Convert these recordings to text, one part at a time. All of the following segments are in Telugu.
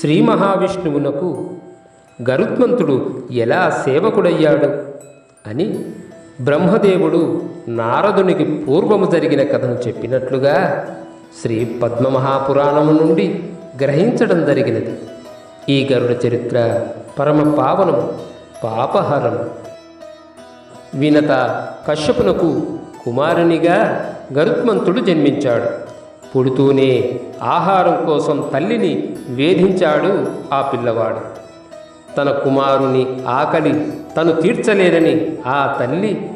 శ్రీ మహావిష్ణువునకు గరుత్మంతుడు ఎలా సేవకుడయ్యాడు అని బ్రహ్మదేవుడు నారదునికి పూర్వము జరిగిన కథను చెప్పినట్లుగా శ్రీ పద్మమహాపురాణము నుండి గ్రహించడం జరిగినది. ఈ గరుడ చరిత్ర పరమ పావనము పాపహరము వినత కశ్యపునకు కుమారునిగా గరుత్మంతుడు జన్మించాడు. పుడుతూనే ఆహారం కోసం తల్లిని వేధించాడు ఆ పిల్లవాడు. తన కుమారుని ఆకలి తను తీర్చలేదని ఆ తల్లి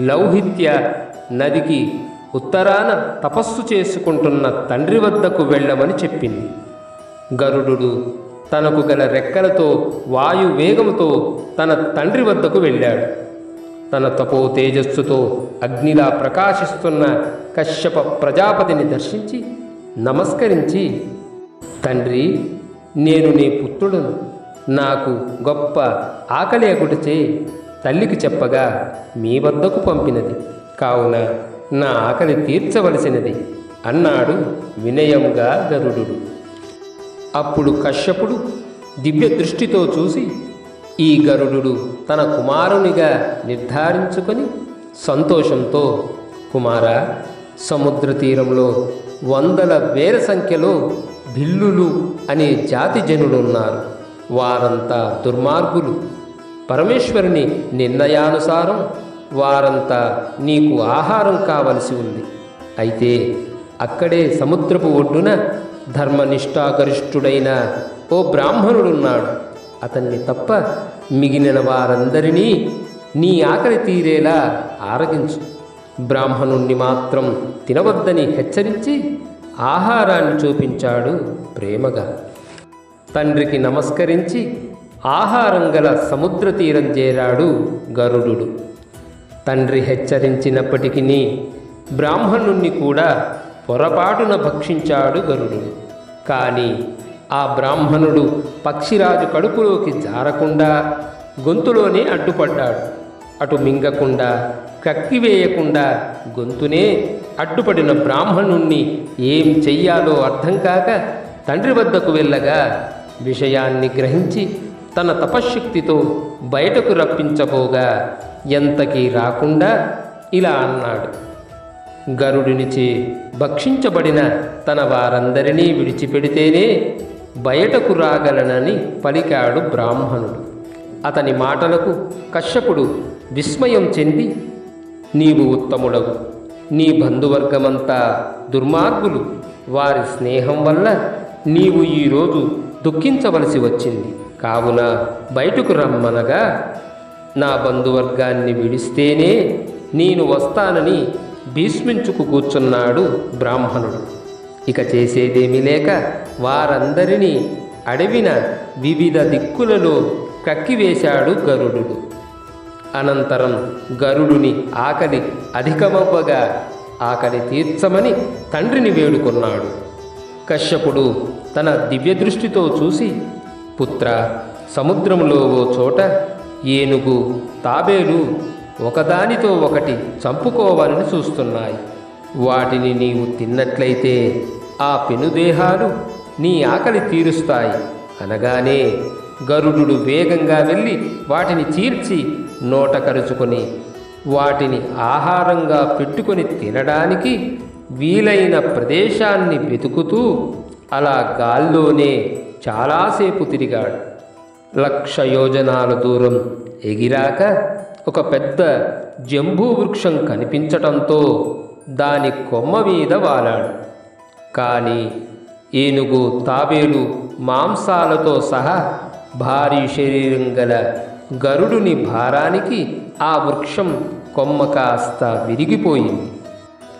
లౌహిత్య నదికి ఉత్తరాన తపస్సు చేసుకుంటున్న తండ్రి వద్దకు వెళ్ళమని చెప్పింది. గరుడు తనకు గల రెక్కలతో వాయు వేగముతో తన తండ్రి వద్దకు వెళ్ళాడు. తన తపో తేజస్సుతో అగ్నిలా ప్రకాశిస్తున్న కశ్యప ప్రజాపతిని దర్శించి నమస్కరించి తండ్రి నేను నీ పుత్రుడును. నాకు గొప్ప ఆకలి తల్లికి చెప్పగా మీ వద్దకు పంపినది. కావున నా ఆకలి తీర్చవలసినది అన్నాడు వినయంగా గరుడు అప్పుడు కశ్యపుడు దివ్య దృష్టితో చూసి ఈ గరుడు తన కుమారునిగా నిర్ధారించుకొని సంతోషంతో కుమారా సముద్ర తీరంలో వందల వేల సంఖ్యలో భిల్లులు అనే జాతి జనులున్నారు. వారంతా దుర్మార్గులు. పరమేశ్వరుని నిర్ణయానుసారం వారంతా నీకు ఆహారం కావలసి ఉంది. అయితే అక్కడే సముద్రపు ఒడ్డున ధర్మనిష్టాగరిష్ఠుడైన ఓ బ్రాహ్మణుడున్నాడు. అతన్ని తప్ప మిగిలిన వారందరినీ నీ ఆకలి తీరేలా ఆరగించు. బ్రాహ్మణుణ్ణి మాత్రం తినవద్దని హెచ్చరించి ఆహారాన్ని చూపించాడు ప్రేమగా. తండ్రికి నమస్కరించి ఆహారం గల సముద్ర తీరం చేరాడు గరుడు తండ్రి హెచ్చరించినప్పటికీ బ్రాహ్మణుణ్ణి కూడా పొరపాటున భక్షించాడు గరుడు కానీ ఆ బ్రాహ్మణుడు పక్షిరాజు కడుపులోకి జారకుండా గొంతులోనే అడ్డుపడ్డాడు. అటు మింగకుండా కక్కివేయకుండా గొంతునే అడ్డుపడిన బ్రాహ్మణుణ్ణి ఏం చెయ్యాలో అర్థం కాక తండ్రి వద్దకు వెళ్ళగా విషయాన్ని గ్రహించి తన తపశ్శక్తితో బయటకు రప్పించబోగా ఎంతకీ రాకుండా ఇలా అన్నాడు. గరుడినిచే భక్షించబడిన తన వారందరినీ విడిచిపెడితేనే బయటకు రాగలనని పలికాడు బ్రాహ్మణుడు. అతని మాటలకు కశ్యపుడు విస్మయం చెంది నీవు ఉత్తముడవు. నీ బంధువర్గమంతా దుర్మార్గులు. వారి స్నేహం వల్ల నీవు ఈరోజు దుఃఖించవలసి వచ్చింది. కావున బయటకు రమ్మనగా. నా బంధువర్గాన్ని విడిస్తేనే నేను వస్తానని భీష్మించుకు కూర్చున్నాడు బ్రాహ్మణుడు. ఇక చేసేదేమీ లేక వారందరినీ అడవిన వివిధ దిక్కులలో కక్కివేశాడు గరుడు అనంతరం గరుడుని ఆకలి అధికమవ్వగా ఆకలి తీర్చమని తండ్రిని వేడుకున్నాడు. కశ్యపుడు తన దివ్యదృష్టితో చూసి పుత్ర సముద్రంలో ఓ చోట ఏనుగు తాబేలు ఒకదానితో ఒకటి చంపుకోవాలని చూస్తున్నాయి. వాటిని నీవు తిన్నట్లయితే ఆ పెనుదేహాలు నీ ఆకలి తీరుస్తాయి. అనగానే గరుడు వేగంగా వెళ్ళి వాటిని చీర్చి నోట కరుచుకొని వాటిని ఆహారంగా పెట్టుకొని తినడానికి వీలైన ప్రదేశాన్ని వెతుకుతూ అలా గాల్లోనే చాలాసేపు తిరిగాడు. లక్ష యోజనాల దూరం ఎగిరాక ఒక పెద్ద జంబూ వృక్షం కనిపించటంతో దాని కొమ్మ మీద వాలాడు. కానీ ఏనుగు తాబేలు మాంసాలతో సహా భారీ శరీరం గల గరుడుని భారానికి ఆ వృక్షం కొమ్మ కాస్త విరిగిపోయింది.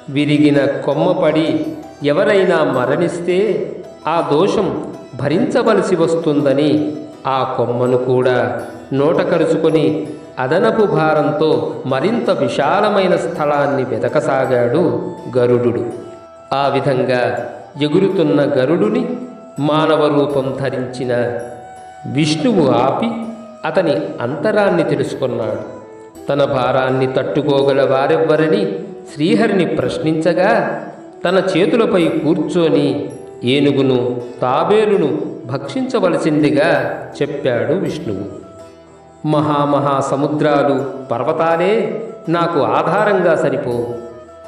విరిగిన కొమ్మ పడి ఎవరైనా మరణిస్తే ఆ దోషం భరించవలసి వస్తుందని ఆ కొమ్మను కూడా నోట కరుచుకొని అదనపు భారంతో మరింత విశాలమైన స్థలాన్ని వెతకసాగాడు గరుడు ఆ విధంగా ఎగురుతున్న గరుడుని మానవ రూపం ధరించిన విష్ణువు ఆపి అతని అంతరాన్ని తెలుసుకున్నాడు. తన భారాన్ని తట్టుకోగల వారెవ్వరని శ్రీహరిని ప్రశ్నించగా తన చేతులపై కూర్చొని ఏనుగును తాబేలును భక్షించవలసిందిగా చెప్పాడు విష్ణువు. మహామహా సముద్రాలు పర్వతాలే నాకు ఆధారంగా సరిపో.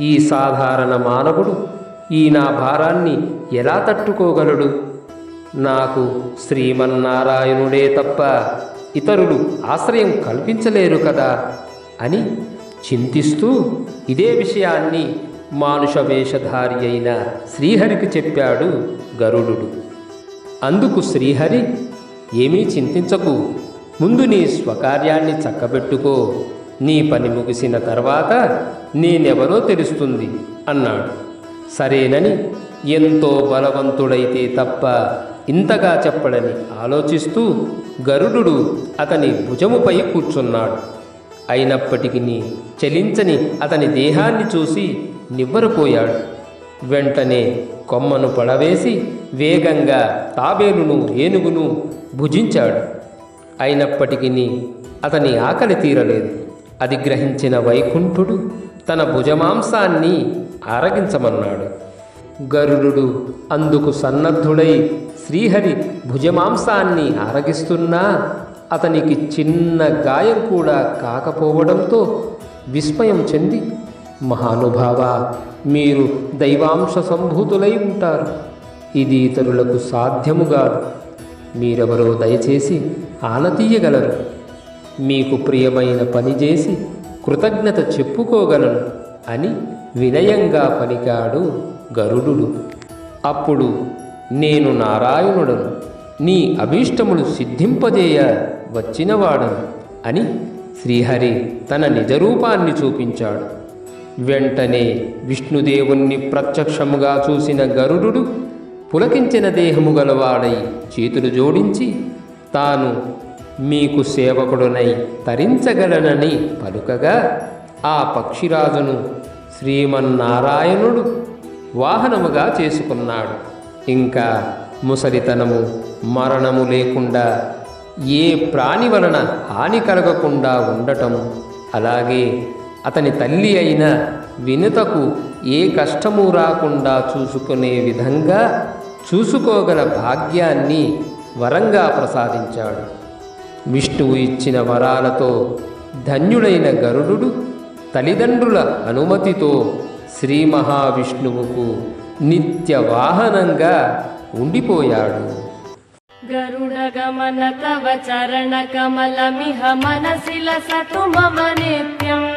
ఈ సాధారణ మానవుడు ఈ నా భారాన్ని ఎలా తట్టుకోగలడు? నాకు శ్రీమన్నారాయణుడే తప్ప ఇతరులు ఆశ్రయం కల్పించలేరు కదా అని చింతిస్తూ ఇదే విషయాన్ని మానుష వేషధారి అయిన శ్రీహరికి చెప్పాడు గరుడు అందుకు శ్రీహరి ఏమీ చింతించకు. ముందు నీ స్వకార్యాన్ని చక్కబెట్టుకో. నీ పని ముగిసిన తర్వాత నేనెవరో తెలుస్తుంది అన్నాడు. సరేనని ఎంతో బలవంతుడైతే తప్ప ఇంతగా చెప్పడని ఆలోచిస్తూ గరుడు అతని భుజముపై కూర్చున్నాడు. అయినప్పటికీ చలించని అతని దేహాన్ని చూసి నివ్వరపోయాడు. వెంటనే కొమ్మను పడవేసి వేగంగా తాబేలును ఏనుగును భుజించాడు. అయినప్పటికీ అతని ఆకలి తీరలేదు. అది గ్రహించిన వైకుంఠుడు తన భుజమాంసాన్ని ఆరగించమన్నాడు. గరుడు అందుకు సన్నద్ధుడై శ్రీహరి భుజమాంసాన్ని ఆరగిస్తున్నా అతనికి చిన్న గాయం కూడా కాకపోవడంతో విస్మయం చెంది మహానుభావ మీరు దైవాంశ సంభూతులై ఉంటారు. ఇది ఇతరులకు సాధ్యము కాదు. మీరెవరో దయచేసి ఆనతీయగలరు మీకు ప్రియమైన పని చేసి కృతజ్ఞత చెప్పుకోగలను అని వినయంగా పలికాడు గరుడు అప్పుడు నేను నారాయణుడను నీ అభీష్టములు సిద్ధింపజేయ వచ్చినవాడను అని శ్రీహరి తన నిజరూపాన్ని చూపించాడు. వెంటనే విష్ణుదేవుణ్ణి ప్రత్యక్షముగా చూసిన గరుడు పులకించిన దేహము గలవాడై చేతులు జోడించి తాను మీకు సేవకుడునై తరించగలనని పలుకగా ఆ పక్షిరాజును శ్రీమన్నారాయణుడు వాహనముగా చేసుకున్నాడు. ఇంకా ముసలితనము మరణము లేకుండా ఏ ప్రాణి వలన హాని కలగకుండా ఉండటం. అలాగే అతని తల్లి అయిన వినుతకు ఏ కష్టము రాకుండా చూసుకునే విధంగా చూసుకోగల భాగ్యాన్ని వరంగా ప్రసాదించాడు. విష్ణువు ఇచ్చిన వరాలతో ధన్యుడైన గరుడు తల్లిదండ్రుల అనుమతితో శ్రీ మహావిష్ణువుకు నిత్య వాహనంగా ఉండిపోయాడు. గరుడ గమన తవ చరణ కమలమిహ మనసిల సతు మమ నిత్యం.